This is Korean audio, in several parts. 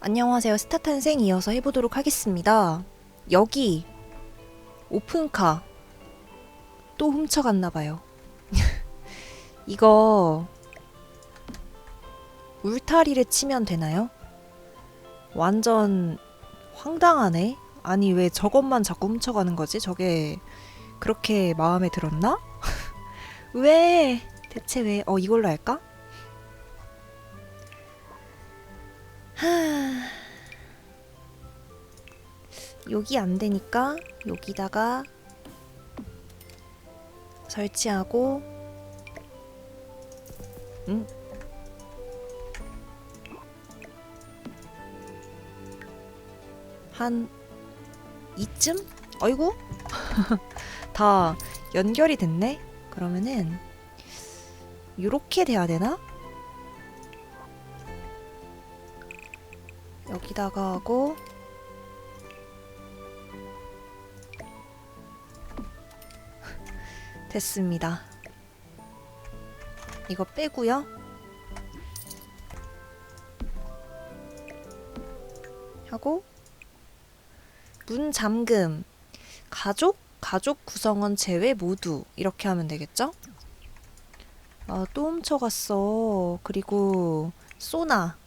안녕하세요. 스타 탄생 이어서 해보도록 하겠습니다. 여기 오픈카 또 훔쳐갔나봐요. 이거 울타리를 치면 되나요? 완전 황당하네. 아니 왜 저것만 자꾸 훔쳐가는 거지? 저게 그렇게 마음에 들었나? 왜? 대체 왜? 어 이걸로 할까? 하... 여기 안 되니까 여기다가 설치하고 응? 한 이쯤? 어이구 다 연결이 됐네 그러면은 요렇게 돼야 되나? 여기다가 하고 됐습니다. 이거 빼고요. 하고 문 잠금 가족 가족 구성원 제외 모두 이렇게 하면 되겠죠? 아, 또 훔쳐갔어. 그리고 소나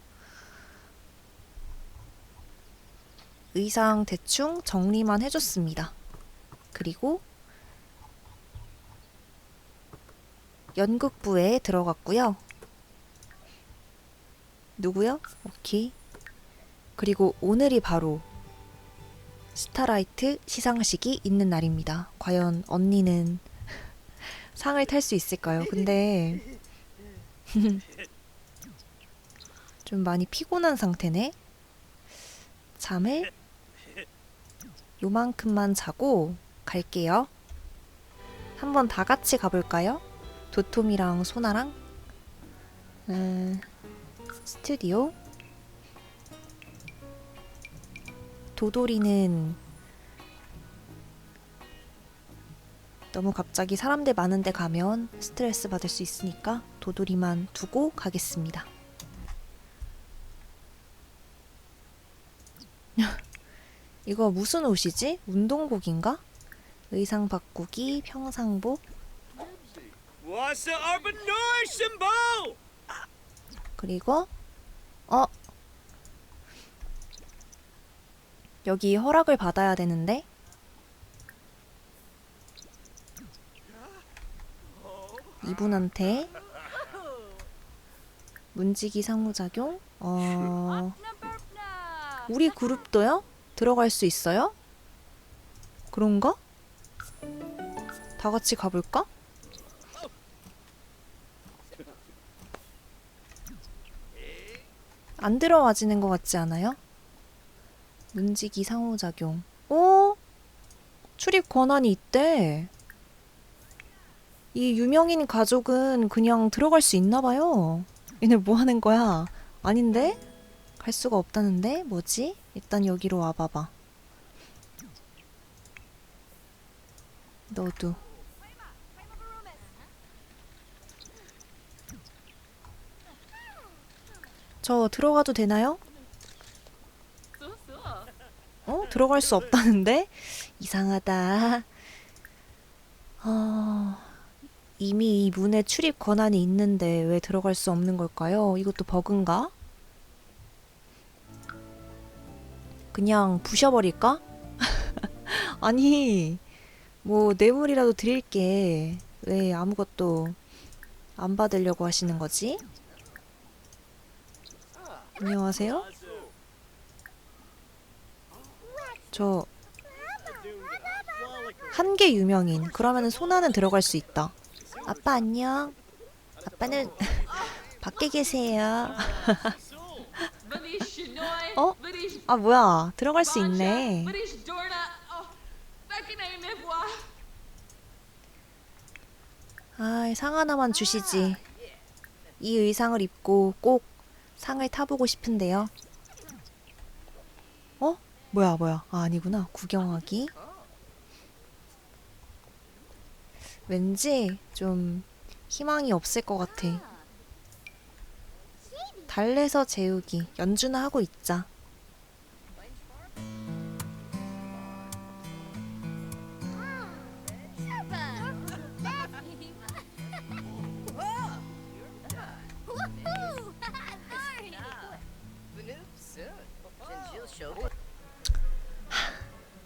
의상 대충 정리만 해줬습니다. 그리고 연극부에 들어갔고요. 누구요? 오케이. 그리고 오늘이 바로 스타라이트 시상식이 있는 날입니다. 과연 언니는 상을 탈 수 있을까요? 근데 좀 많이 피곤한 상태네. 잠을 요만큼만 자고 갈게요. 한번 다 같이 가볼까요? 도톰이랑 소나랑 음, 스튜디오 도돌이는 너무 갑자기 사람들 많은 데 가면 스트레스 받을 수 있으니까 도돌이만 두고 가겠습니다. 이거 무슨 옷이지? 운동복인가? 의상 바꾸기, 평상복, symbol? 그리고 어. 여기 허락을 받아야 되는데. 이분한테 문지기 상호작용? 어. 우리 그룹도요 들어갈 수 있어요 그런가 다 같이 가볼까 안 들어와지는 것 같지 않아요? 문지기 상호작용. 오? 출입 권한이 있대. 이 유명인 가족은 그냥 들어갈 수 있나 봐요. 얘네 뭐 하는 거야? 아닌데? 갈 수가 없다는데? 뭐지? 일단 여기로 와봐봐. 너도. 저 들어가도 되나요? 어? 들어갈 수 없다는데? 이상하다. 어... 이미 이 문에 출입 권한이 있는데 왜 들어갈 수 없는 걸까요? 이것도 버그인가? 그냥 부셔버릴까? 아니, 뭐, 뇌물이라도 드릴게. 왜 아무것도 안 받으려고 하시는 거지? 안녕하세요? 저 한 개 유명인. 그러면은 소나는 들어갈 수 있다. 아빠 안녕. 아빠는 밖에 계세요. 어? 아 뭐야? 들어갈 수 있네. 아, 상 하나만 주시지. 이 의상을 입고 꼭 상을 타보고 싶은데요. 어? 뭐야, 뭐야. 아, 아니구나. 구경하기. 왠지 좀 희망이 없을 것 같아. 달래서 재우기 연주나 하고 있자.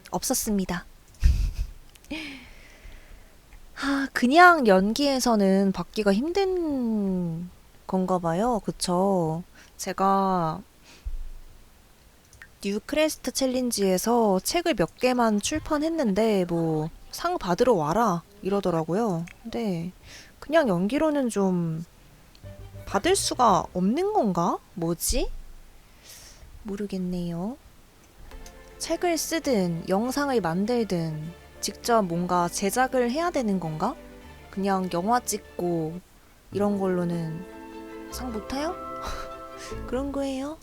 없었습니다. 그냥 연기에서는 받기가 힘든 건가 봐요. 그쵸? 제가 뉴크레스트 챌린지에서 책을 몇 개만 출판했는데 뭐 상 받으러 와라 이러더라고요. 근데 그냥 연기로는 좀 받을 수가 없는 건가? 뭐지? 모르겠네요. 책을 쓰든 영상을 만들든 직접 뭔가 제작을 해야 되는 건가? 그냥 영화 찍고 이런 걸로는 상 못 타요? 그런 거예요?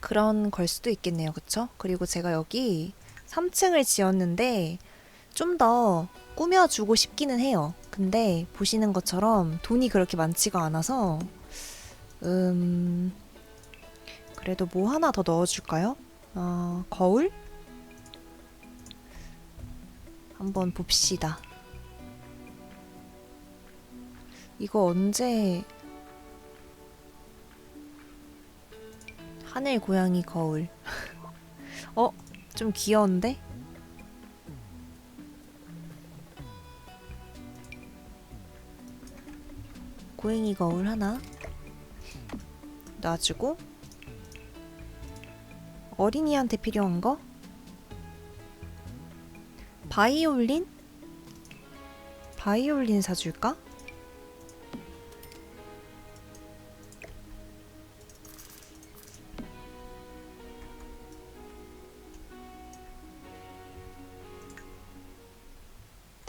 그런 걸 수도 있겠네요. 그쵸? 그리고 제가 여기 3층을 지었는데 좀 더 꾸며주고 싶기는 해요. 근데 보시는 것처럼 돈이 그렇게 많지가 않아서 음 그래도 뭐 하나 더 넣어줄까요? 어, 거울? 한번 봅시다. 이거 언제 하늘 고양이 거울. 어, 좀 귀여운데? 고양이 거울 하나 놔주고 어린이한테 필요한 거? 바이올린? 바이올린 사줄까?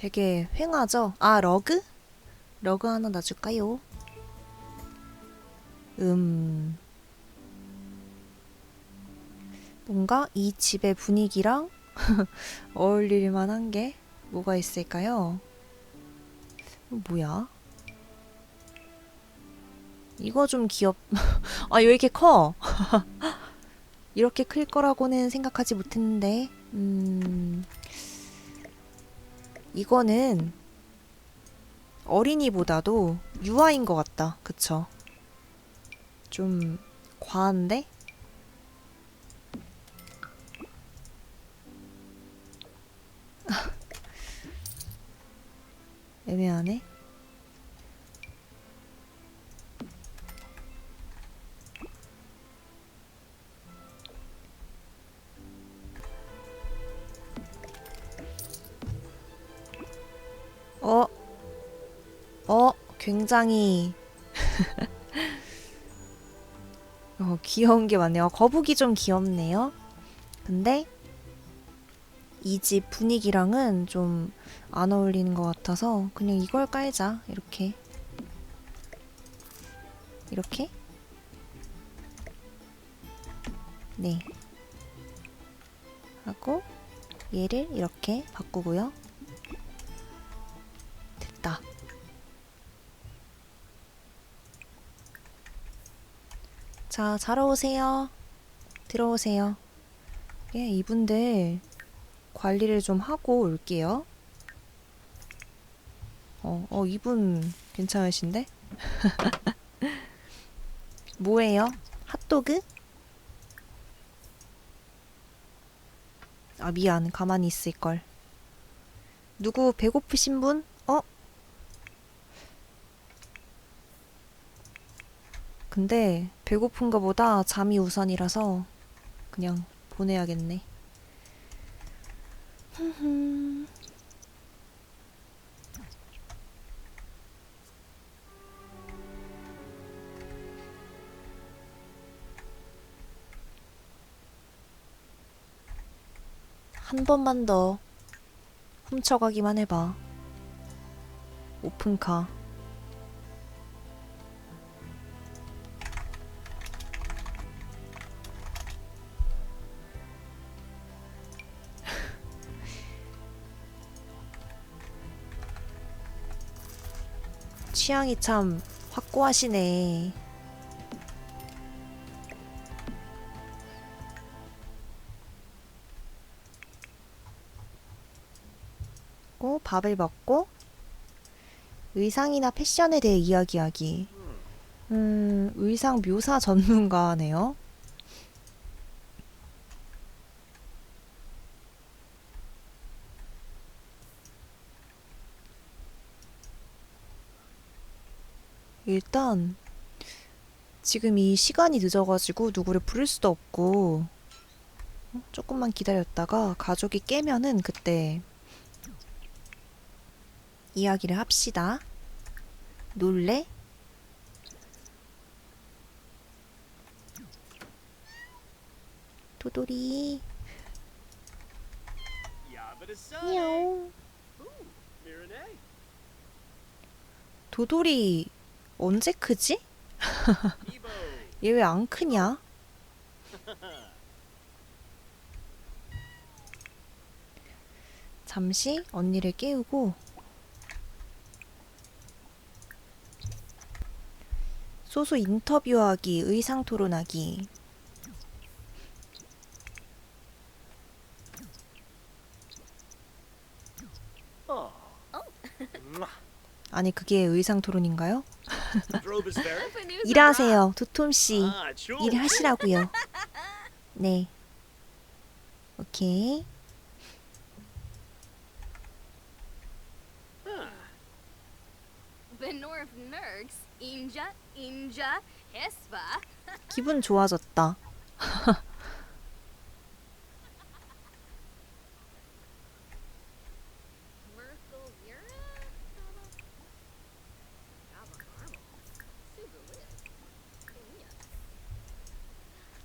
되게 휑하죠? 아, 러그? 러그 하나 놔줄까요? 음. 뭔가 이 집의 분위기랑 어울릴 만 한 게 뭐가 있을까요? 뭐야? 이거 좀 귀엽... 아, 왜 이렇게 커? 이렇게 클 거라고는 생각하지 못했는데, 음... 이거는 어린이보다도 유아인 것 같다. 그쵸? 좀 과한데? 애매하네. 굉장히 어, 귀여운 게 많네요. 거북이 좀 귀엽네요. 근데 이 집 분위기랑은 좀 안 어울리는 것 같아서 그냥 이걸 깔자. 이렇게. 이렇게? 네. 하고 얘를 이렇게 바꾸고요. 자, 자러 오세요. 들어오세요. 예, 이분들 관리를 좀 하고 올게요. 어, 어, 이분 괜찮으신데? 뭐예요? 핫도그? 아, 미안. 가만히 있을걸. 누구 배고프신 분? 어? 근데 배고픈가 보다 잠이 우선이라서 그냥 보내야겠네. 한 번만 더 훔쳐가기만 해봐. 오픈카. 취향이 참 확고하시네. 먹고 밥을 먹고 의상이나 패션에 대해 이야기하기. 음, 의상 묘사 전문가네요. 일단 지금 이 시간이 늦어가지고 누구를 부를 수도 없고 어? 조금만 기다렸다가 가족이 깨면은 그때 이야기를 합시다. 놀래? 도돌이 Mirenay. 도돌이 언제 크지? 얘 왜 안 크냐? 잠시 언니를 깨우고 소소 인터뷰하기, 의상 토론하기. Mwah. 아니 그게 의상 토론인가요? 일하세요, 두톰 씨. Ah. 일하시라고요. 네. 오케이. 기분 좋아졌다.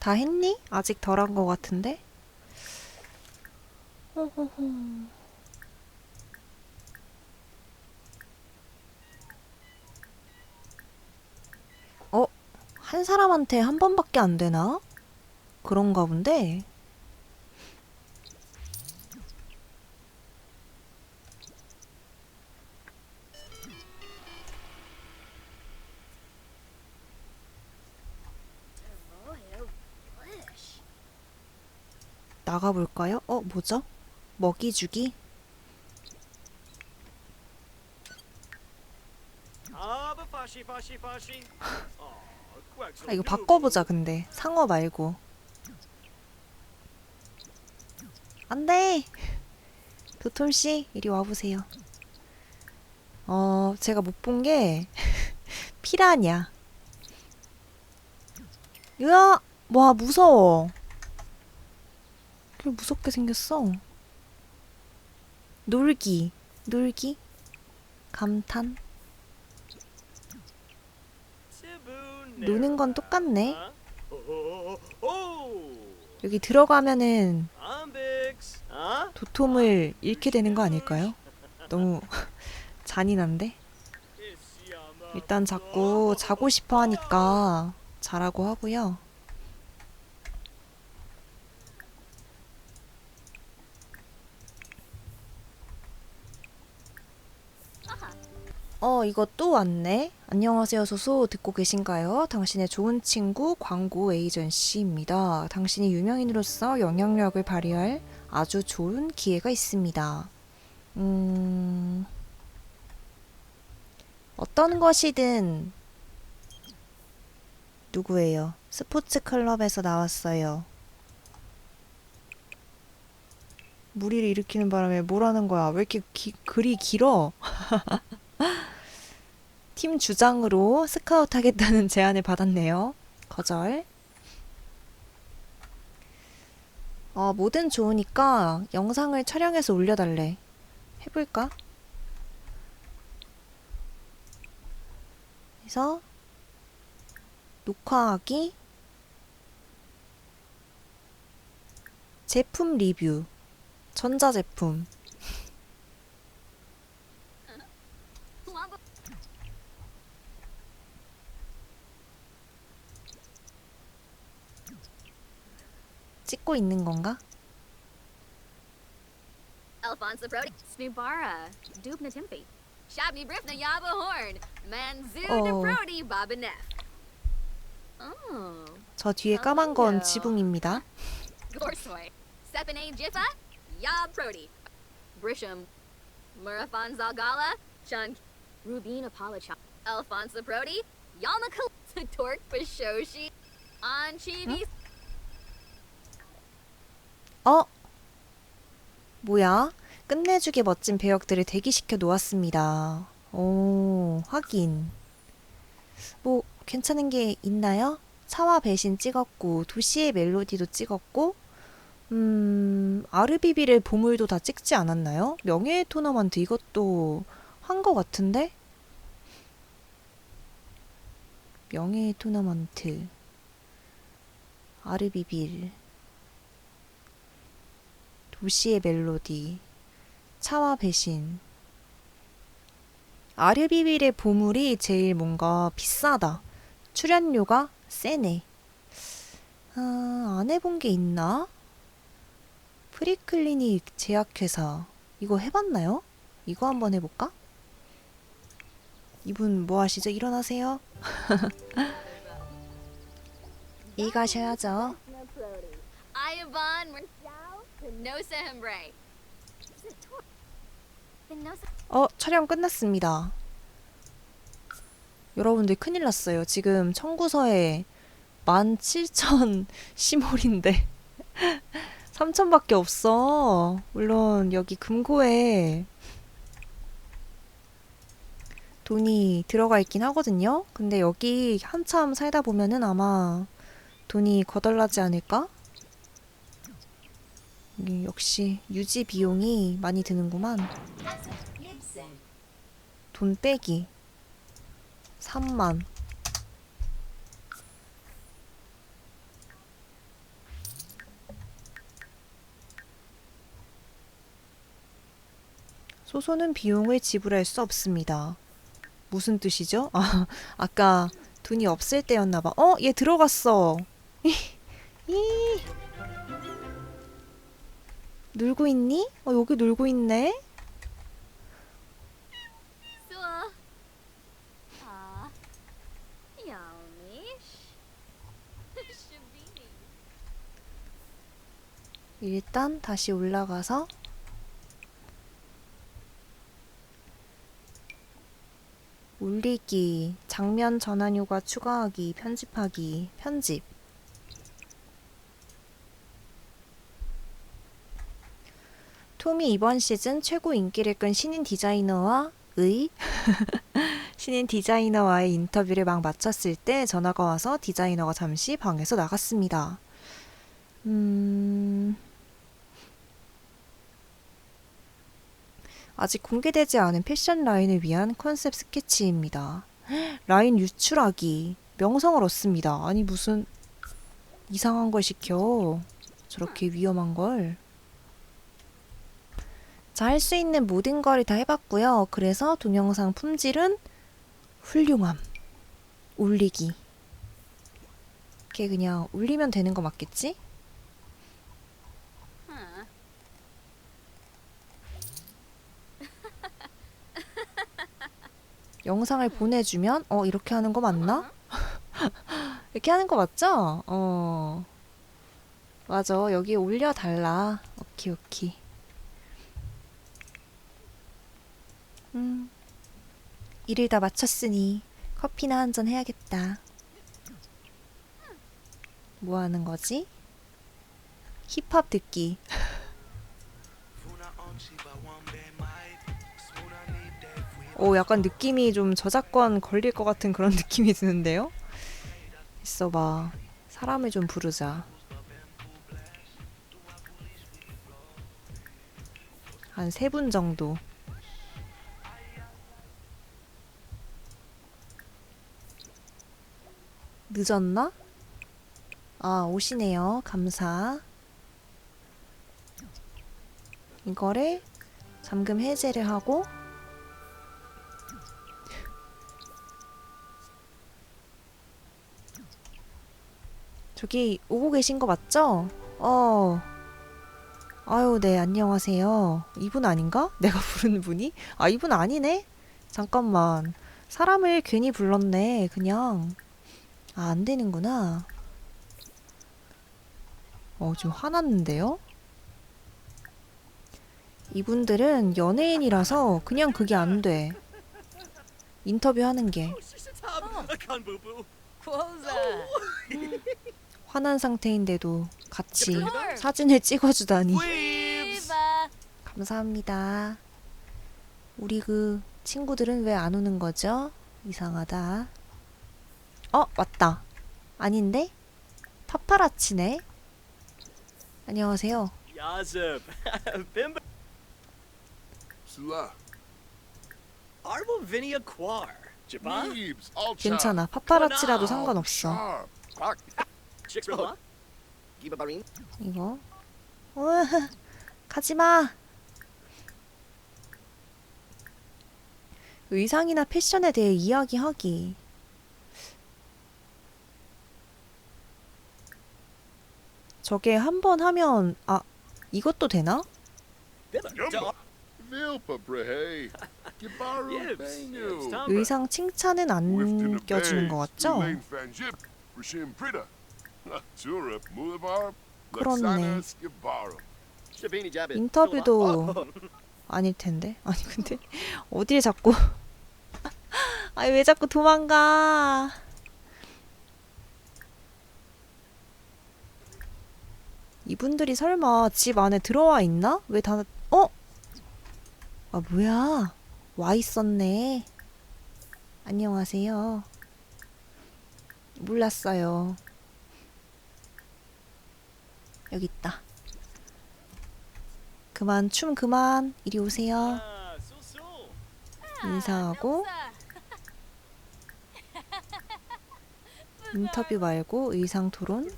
다 했니? 아직 덜 한 것 같은데? 어? 한 사람한테 한 번밖에 안 되나? 그런가 본데? 나가볼까요? 어, 뭐죠? 먹이 주기? Quacks 아, 이거 바꿔보자, 근데. 상어 말고. 안 돼! 도톰씨, 이리 와보세요. 어, 제가 못 본 게, 피라냐. 으아! 와, 무서워. 왜 무섭게 생겼어? 놀기, 놀기, 감탄. 노는 건 똑같네. 여기 들어가면은? 도톰을 잃게 되는 거 아닐까요? 너무 잔인한데? 일단 자꾸 자고 싶어 하니까 자라고 하고요. 어, 이거 또 왔네. 안녕하세요, 소소. 듣고 계신가요? 당신의 좋은 친구 광고 에이전시입니다. 당신이 유명인으로서 영향력을 발휘할 아주 좋은 기회가 있습니다. 음, 어떤 것이든 누구예요? 스포츠 클럽에서 나왔어요. 무리를 일으키는 바람에 뭐라는 거야? 왜 이렇게 기- 글이 길어? 팀 주장으로 스카웃 하겠다는 제안을 받았네요. 거절. 어, 뭐든 좋으니까 영상을 촬영해서 올려달래. 해볼까? 그래서 녹화하기 제품 리뷰 전자제품 찍고 있는 건가? Alfonso Brody, Snubara, Dubna Timothy, Shabni Brifna Yaba Horn, Manzu Oh. Brody Baba Neff. Oh, 저 뒤에 까만 건 지붕입니다. Gorsoy, Sepane Jiffa, Yab Brody, Brisham, Murafan Zalgala, Sean, Rubina Palacha, Alfonso Brody, Yamakal, Torque Bashoshi, Anchibi, 어? 뭐야? 끝내주게 멋진 배역들을 대기시켜 놓았습니다. 오, 확인. 뭐 괜찮은 게 있나요? 차와 배신 찍었고 도시의 멜로디도 찍었고 음 아르비비의 보물도 다 찍지 않았나요? 명예의 토너먼트 이것도 한거 같은데? 명예의 토너먼트 아르비빌 도시의 멜로디 차와 배신 아르비빌의 보물이 제일 뭔가 비싸다. 출연료가 세네. 아, 안 해본 게 있나? 프리클리닉 제약회사. 이거 해봤나요? 이거 한번 해볼까? 이분 뭐 하시죠? 일어나세요. 이 가셔야죠. 어, 촬영 끝났습니다. 여러분들 큰일 났어요. 지금 청구서에 17,000 시몰인데 3,000밖에 없어. 물론 여기 금고에 돈이 들어가 있긴 하거든요. 근데 여기 한참 살다 보면은 아마 돈이 거덜나지 않을까? 역시 유지 비용이 많이 드는구만. 돈 빼기 3만 소소는 비용을 지불할 수 없습니다. 무슨 뜻이죠? 아, 아까 돈이 없을 때였나 봐. 어, 얘 들어갔어. 이, 이. 놀고 있니? 어, 여기 놀고 있네. Shabini. 일단 다시 올라가서 올리기, 장면 전환 효과 추가하기, 편집하기, 편집. 톰이 이번 시즌 최고 인기를 끈 신인 디자이너와 의 신인 디자이너와의 인터뷰를 막 마쳤을 때 전화가 와서 디자이너가 잠시 방에서 나갔습니다. 음... 아직 공개되지 않은 패션 라인을 위한 컨셉 스케치입니다. 라인 유출하기, 명성을 얻습니다. 아니 무슨 이상한 걸 시켜. 저렇게 위험한 걸. 자, 할 수 있는 모든 걸 다 해봤고요. 그래서 동영상 품질은 훌륭함. 올리기. 이렇게 그냥 올리면 되는 거 맞겠지? 영상을 보내주면 어 이렇게 하는 거 맞나? 이렇게 하는 거 맞죠? 어 맞아 여기 올려달라 오케이 오케 음 일을 다 마쳤으니 커피나 한 잔 해야겠다 뭐 하는 거지? 힙합 듣기 오, 약간 느낌이 좀 저작권 걸릴 것 같은 그런 느낌이 드는데요? 있어봐. 사람을 좀 부르자. 한 세 분 정도. 늦었나? 아, 오시네요. 감사. 이거를 잠금 해제를 하고 저기 오고 계신 거 맞죠? 어. 아유, 네, 안녕하세요. 이분 아닌가? 내가 부르는 분이? 아, 이분 아니네? 잠깐만. 사람을 괜히 불렀네, 그냥. 아, 안 되는구나. 어, 좀 화났는데요? 이분들은 연예인이라서 그냥 그게 안 돼. 인터뷰 하는 게. Boo. 화난 상태인데도 같이. 사진을 찍어주다니. 감사합니다. 우리 그 친구들은 왜 안 오는 거죠? 이상하다. 어, 맞다. 아닌데? 파파라치네? 안녕하세요. Sula. Arbovinia Quar. Jabba. Neebs. All 괜찮아. 파파라치라도 어, 상관없어. 이거. 으흐, 가지마. 의상이나 패션에 대해 이야기하기. 저게 한 번 하면 아 이것도 되나? 의상 칭찬은 안 껴주는 것 같죠? 그렇네. 인터뷰도 아닐 텐데. 아니 근데 어딜 자꾸 아니 왜 자꾸 도망가? 이분들이 설마 집 안에 들어와 있나? 왜 다 어? 아 뭐야? 와 있었네. 안녕하세요. 몰랐어요. 여기 있다. 그만 춤 그만 이리 오세요. 인사하고 인터뷰 말고 의상 토론.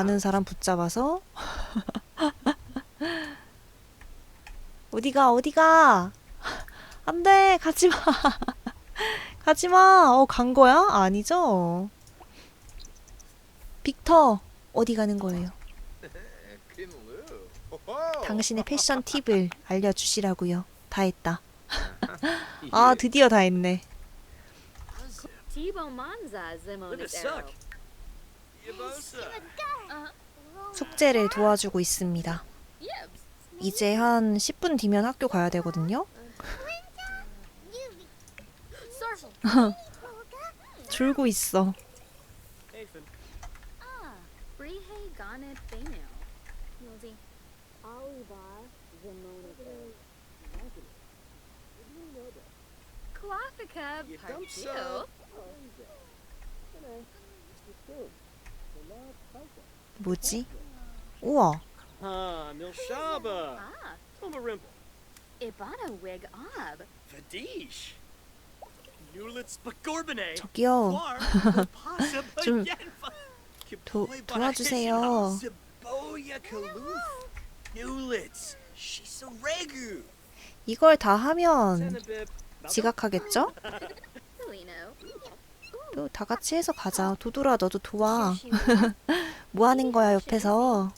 가는 사람 붙잡아서 어디가 어디가 안돼 가지마 가지마 어 간 거야 아니죠 빅터 어디 가는 거예요. Oh. 당신의 패션 팁을 알려주시라고요. 다 했다. 아 드디어 다 했네. 숙제를 도와주고 있습니다. 이제 한 10분 뒤면 학교 가야 되거든요. 졸고 있어. Nathan. Ah. Brihe Ganet Benio. Yoldi. Alibar Zimon Kuafika You Part dumb 2. son. 뭐지? 우와, Ah. Ah. Tomarimple. Ibana Wig Ob. Vadish. Nulitz Bagorbine. 저기요. 좀 도- 도, 도와주세요. 이걸 다 하면 지각하겠죠? 다 같이 해서 가자. 도돌아 너도 도와. 뭐 하는 거야 옆에서?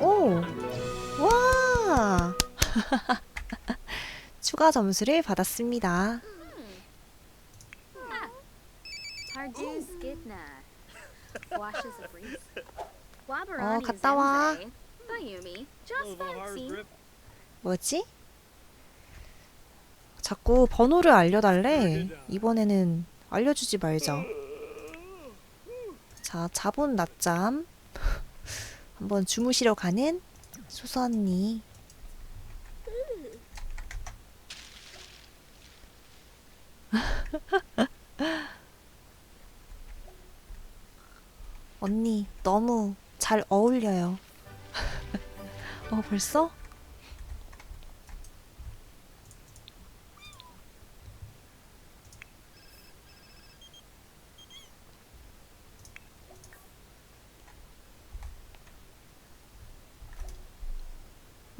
오, 와. 추가 점수를 받았습니다. 어, 갔다 와. 뭐지? 자꾸 번호를 알려달래. 이번에는 알려주지 말자. 자, 자본 낮잠. 한번 주무시러 가는 수서 언니. 언니, 너무 잘 어울려요. 어, 벌써?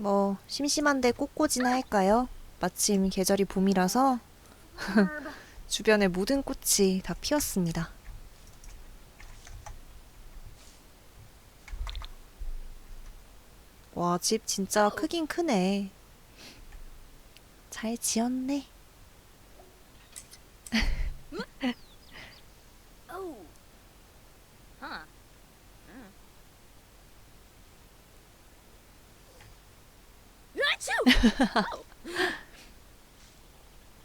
뭐 심심한데 꽃꽂이나 할까요? 마침 계절이 봄이라서. 주변에 모든 꽃이 다 피었습니다. 와, 집 진짜 크긴 크네. 잘 지었네.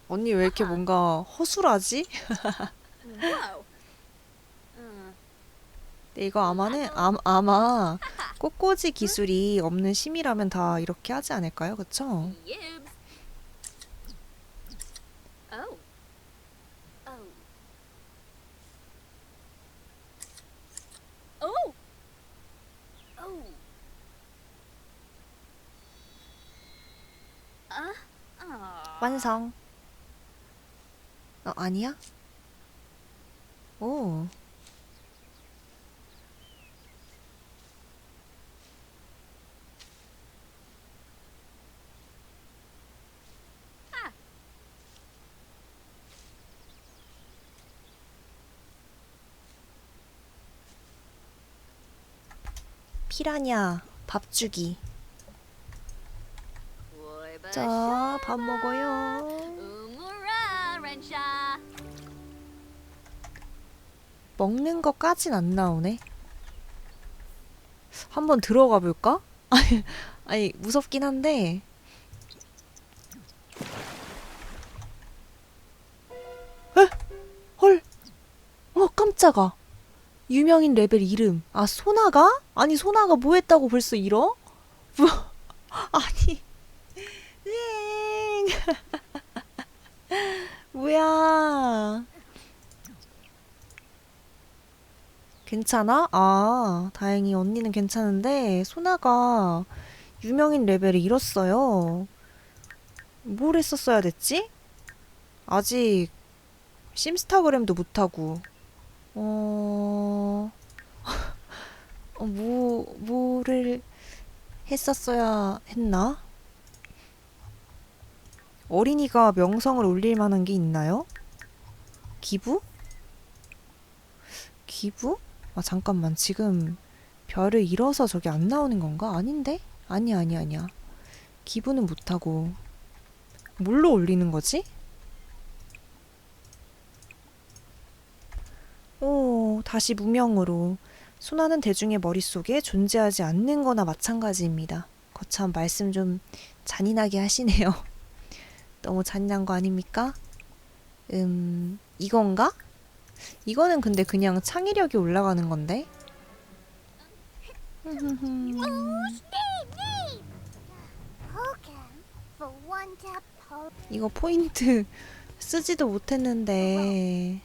언니 왜 이렇게 뭔가 허술하지? 근데 이거 아마는 아, 아마 꽃꽂이 기술이 없는 심이라면 다 이렇게 하지 않을까요? 그쵸? Yibs. Oh. Oh. Oh. Oh. Uh. Aw. 완성. 어, 아니야? 오. 피라냐, 밥 주기. 자, 밥 먹어요. 먹는 것까진 안 나오네. 한번 들어가 볼까? 아니, 아니 무섭긴 한데. 에? 헐. 어, 깜짝아. 유명인 레벨 이름. 아, 소나가? 아니, 소나가 뭐 했다고 벌써 이러? 뭐, 아니. 으엥. 뭐야. 괜찮아? 아, 다행히 언니는 괜찮은데, 소나가 유명인 레벨을 잃었어요. 뭘 했었어야 됐지? 아직 심스타그램도 못하고, 어, 어, 뭐, 뭐를 했었어야 했나? 어린이가 명성을 올릴 만한 게 있나요? 기부? 기부? 아, 잠깐만. 지금 별을 잃어서 저게 안 나오는 건가? 아닌데? 아니야, 아니야, 아니야. 기부는 못하고. 뭘로 올리는 거지? 오, 다시 무명으로. 순화는 대중의 머릿속에 존재하지 않는 거나 마찬가지입니다. 거참 말씀 좀 잔인하게 하시네요. 너무 잔인한 거 아닙니까? 음, 이건가? 이거는 근데 그냥 창의력이 올라가는 건데? 이거 포인트 쓰지도 못했는데